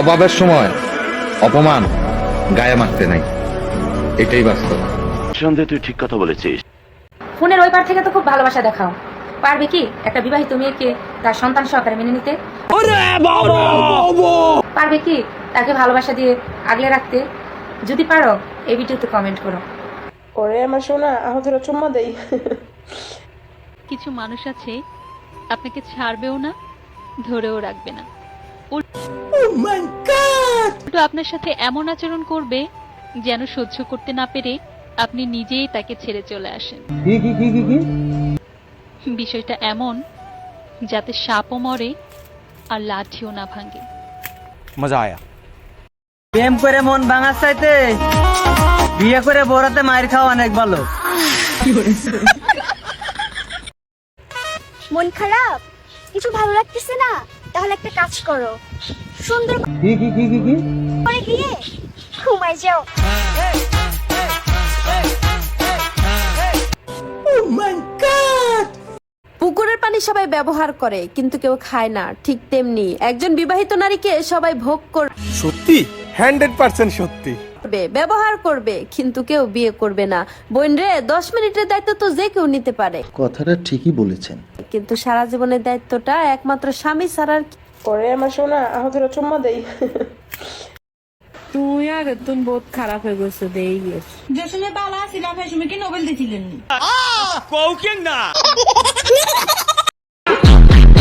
অভাবের সময় অপমান গায়ে মারতে নাই। এটাই বাস্তব। সন্দেহ তুই ঠিক কথা বলেছিস। ফোনের ওই পার থেকে তো খুব ভালোবাসা দেখাও। পারবে কি একটা বিবাহিত মেয়েকে তার সন্তান সহকারে মেনে নিতে? পারবে কি তাকে ভালোবাসা দিয়ে আগলে রাখতে? যদি পারো এই ভিডিওতে কমেন্ট করো। ওরে আমার সোনা আহতরা চুম্মা দেই। কিছু মানুষ আছে আপনাকে ছাড়বেও না ধরেও রাখবে না। মাই আপনার সাথে এমন আচরণ করবে যেন সহ্য করতে না পেরে আপনি নিজেই তাকে ছেড়ে চলে আসেন। বিষয়টা এমন যাতে সাপও মরে আর লাঠিও না ভাঙে। মজা আয়া। প্রেম করে মন ভাঙার চাইতে বিয়ে করে বড়াতে মায়ের খাওয়া অনেক ভালো। মন খারাপ? কিছু ভালো লাগতেছে না? তাহলে একটা কাজ করো। সুন্দর করে গিয়ে ঘুমাই যাও। পুকুরের পানি সবাই ব্যবহার করে কিন্তু কেউ খায় না ঠিক তেমনি। একজন বিবাহিত নারীকে সবাই ভোগ সত্যি? হান্ড্রেড পার্সেন্ট সত্যি। করবে ব্যবহার করবে কিন্তু কেউ বিয়ে করবে না। বোন রে দশ মিনিটের দায়িত্ব তো যে কেউ নিতে পারে। কথাটা ঠিকই বলেছেন। কিন্তু সারা জীবনের দায়িত্বটা একমাত্র স্বামী ছাড়ার ওরে আমার সোনা আহতরা চুম্মা দেই। তুই আর তুমি বহুত খারাপ হয়ে গেছো দেই। গেছো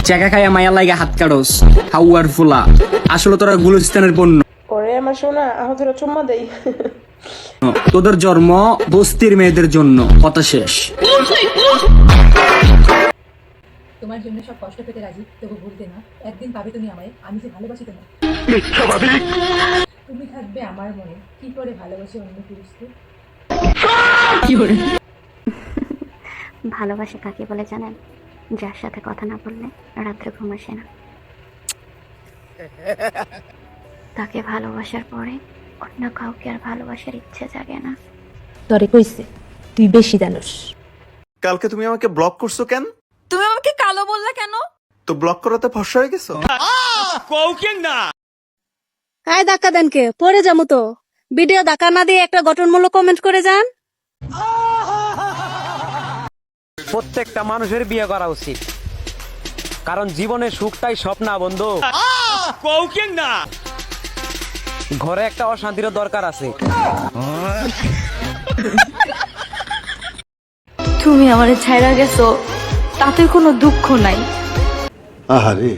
চাকা খাইয়া মায়া লাগে হাত কাড়োস হাউয়ার ফুলা। আসলে তোরা গুলিস্তানের পণ্য ওরে আমার সোনা আহতরা চুম্মা দেই। তোদের জন্ম বস্তির মেয়েদের জন্য। কথা শেষ। তোমার জন্য সব কষ্ট পেতে রাজি তবু বলতে না। একদিন পাবে তুমি আমায় আমি যে ভালোবাসি তোমায়। তুমি থাকবে আমার মনে কি করে ভালোবাসি অন্য পুরুষকে? ভালোবাসা কাকে বলে জানেন? যার সাথে কথা না বললে রাত্রে ঘুম আসে না। তাকে ভালোবাসার পরে অন্য কাউকে আর ভালোবাসার ইচ্ছে জাগে না। তরে কইছে তুই বেশি জানোস। কালকে তুমি আমাকে ব্লক করছ কেন তুমি আমাকে কালো বললে কেন তো ব্লক করাতে ফসা হয়ে গেছো? না। আয় ধাক্কা দেন কে? পরে যাব তো। ভিডিও ধাক্কা না দিয়ে একটা গঠনমূলক কমেন্ট করে যান। প্রত্যেকটা মানুষের বিয়ে করা উচিত। কারণ জীবনের সুখটাই স্বপ্ন বন্ধু। ঘরে একটা অশান্তিরও দরকার আছে। তুমি আমার ছাইরা গেছো তাতে কোনো দুঃখ নাই। আহারে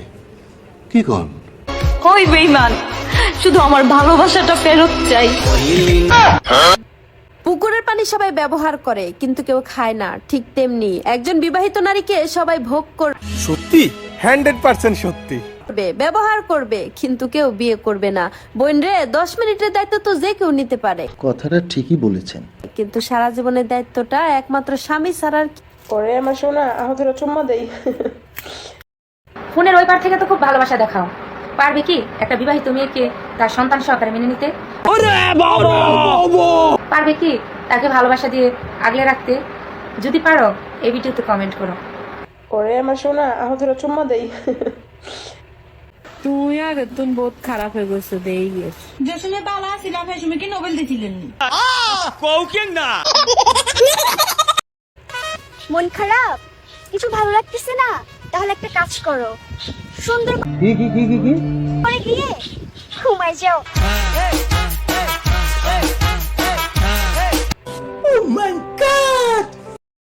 কি কন? ওই বেইমান? শুধু আমার ভালোবাসাটা ফেরত চাই। পুকুরের পানি সবাই ব্যবহার করে কিন্তু কেউ খায় না। ঠিক তেমনি একজন বিবাহিত নারীকে সবাই ভোগ সত্যি? হান্ড্রেড পার্সেন্ট সত্যি। করবে ব্যবহার করবে কিন্তু কেউ বিয়ে করবে না। বোন রে দশ মিনিটের দায়িত্ব তো যে কেউ নিতে পারে। কথাটা ঠিকই বলেছেন। কিন্তু সারা জীবনের দায়িত্বটা একমাত্র স্বামী ছাড়ার ওরে আমার শোনা আহতরা চুম্মা দেই। ফোনের ওই পার থেকে তো খুব ভালোবাসা দেখাও। পারবে কি? একটা বিবাহিত মেয়েকে তার সন্তান সহকারে মেনে নিতে? পারবে কি? তাকে ভালোবাসা দিয়ে আগলে রাখতে? যদি পারো এই ভিডিওতে কমেন্ট করো। ওরে আমার সোনা আহতরা চুম্মা দেই। তুই আর তুমি বহুত খারাপ হয়ে গেছো দেই গেছ। যশনে বালা সিলাফে তুমি কি নোবেল দিছিলেন কৌকিং না মন খারাপ? কিছু ভালো লাগতেছে না? তাহলে একটা কাজ করো। সুন্দর কি কি কি কি করে গিয়ে ঘুমাই যাও।